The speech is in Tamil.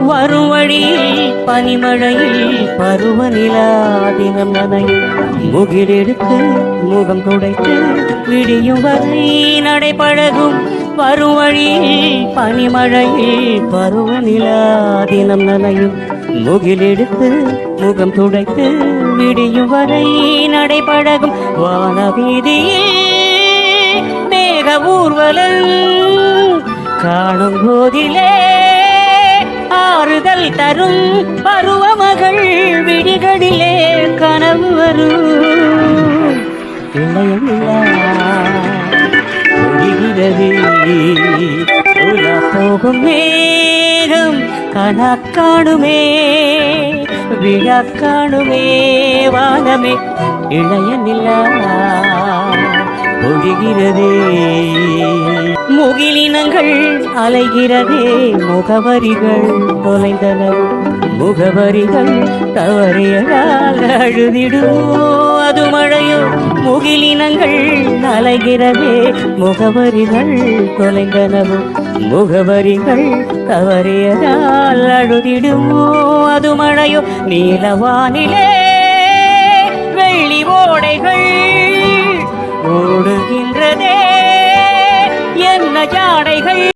வரும் வழியில் பனிமழையில் பருவநிலாதினம் நனையும் முகிலெடுத்து முகம் துடைத்து விடியும் வரை நடைபழகும். வரும் வழியில் பனிமழையில் பருவநிலாதினம் நனையும். முகிலெடுத்து முகம் துடைத்து விடியும் வரை நடைபழகும். வானவீதியில் மேக ஊர்வலம். காணும் போதிலே தரும் பருவமகள் விடிகளிலே கனவு வரும். உலா போகும் மேகம் கணக்காணுமே விழா காணுமே வானமே இளைய நிலா ஒழிகிறதே முகிலினங்கள் அலைகிறதே முகவரிகள் தொலைந்தன. முகவரிகள் தவறியதால் அழுதிடுமோ அது மழையோ முகிலினங்கள் அலைகிறதே முகவரிகள் தொலைந்தனவோ முகவரிகள் தவறியதால் அழுதிடுமோ அது மழையோ நீலவானிலே வெள்ளி ஓடைகள் வண்ண ஜாடைகள்